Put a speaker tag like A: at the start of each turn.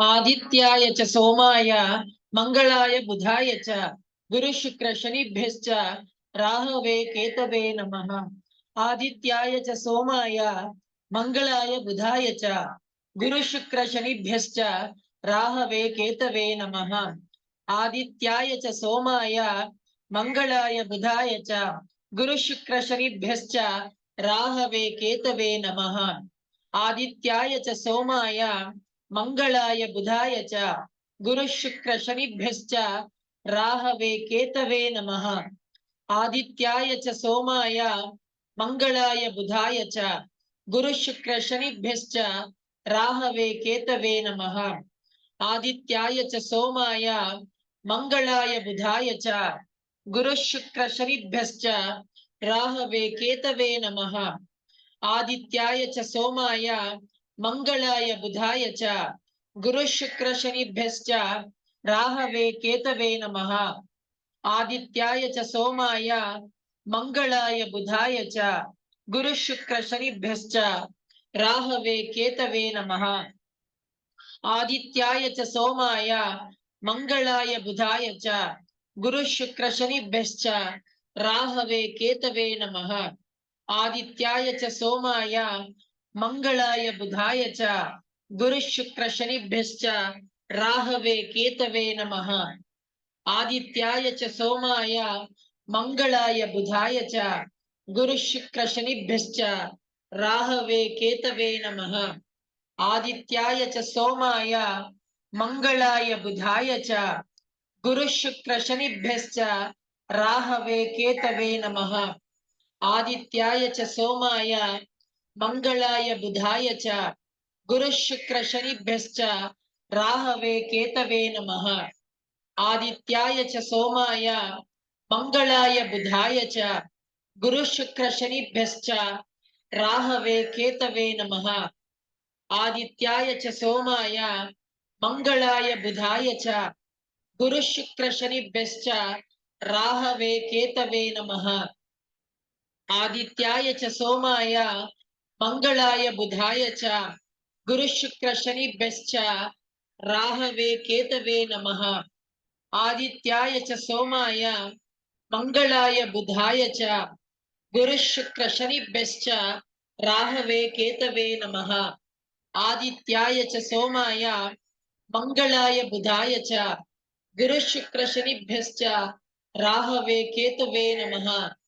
A: आदित्याय च, सोमाय मङ्गलाय बुधाय च गुरुशुक्रशनिभ्यश्च राहवे, केतवे नमः। आदित्याय च, सोमाय मङ्गलाय बुधाय च गुरुशुक्रशनिभ्यश्च राहवे, केतवे नमः। आदित्याय च, सोमाय मङ्गलाय बुधाय च गुरुशुक्रशनिभ्यश्च राहवे, केतवे नमः। आदित्याय च, सोमाय मङ्गलाय बुधाय च गुरुशुक्रशनिभ्यश्च राहवे केतवे नमः। आदित्याय च सोमाय मङ्गलाय बुधाय च गुरुशुक्रशनिभ्यश्च राहवे केतवे नमः। आदित्याय च सोमाय मङ्गलाय बुधाय च गुरुशुक्रशनिभ्यश्च राहवे केतवे नमः। आदित्याय च सोमाय मङ्गलाय बुधाय च। गुरुशुक्रशनिभ्यश्च राहवे केतवे नमः। आदित्याय च सोमाय। मङ्गलाय बुधाय च। गुरुशुक्रशनिभ्यश्च राहवे केतवे नमः। आदित्याय च सोमाय। मङ्गलाय बुधाय च। गुरुशुक्रशनिभ्यश्च राहवे केतवे नमः। आदित्याय च सोमाय। मङ्गलाय बुधाय च गुरुशुक्रशनिभ्यश्च राहवे केतवे नमः। आदित्याय च सोमाय मङ्गलाय बुधाय च गुरुशुक्रशनिभ्यश्च राहवे केतवे नमः। आदित्याय च सोमाय मङ्गलाय बुधाय च गुरुशुक्रशनिभ्यश्च राहवे केतवे नमः। आदित्याय च सोमाय मङ्गलाय बुधाय च, गुरुशुक्रशनिभ्यश्च, राहवे केतवे नमः। आदित्याय च सोमाय, मङ्गलाय बुधाय च, गुरुशुक्रशनिभ्यश्च, राहवे केतवे नमः। आदित्याय च सोमाय, मङ्गलाय बुधाय च, गुरुशुक्रशनिभ्यश्च, राहवे केतवे नमः। आदित्याय च सोमाय मङ्गलाय बुधाय च गुरुशुक्रशनिभ्यश्च राहवे केतवे नमः। आदित्याय च सोमाय मङ्गलाय बुधाय च गुरुशुक्रशनिभ्यश्च राहवे केतवे नमः। आदित्याय च सोमाय मङ्गलाय बुधाय च गुरुशुक्रशनिभ्यश्च राहवे केतवे नमः।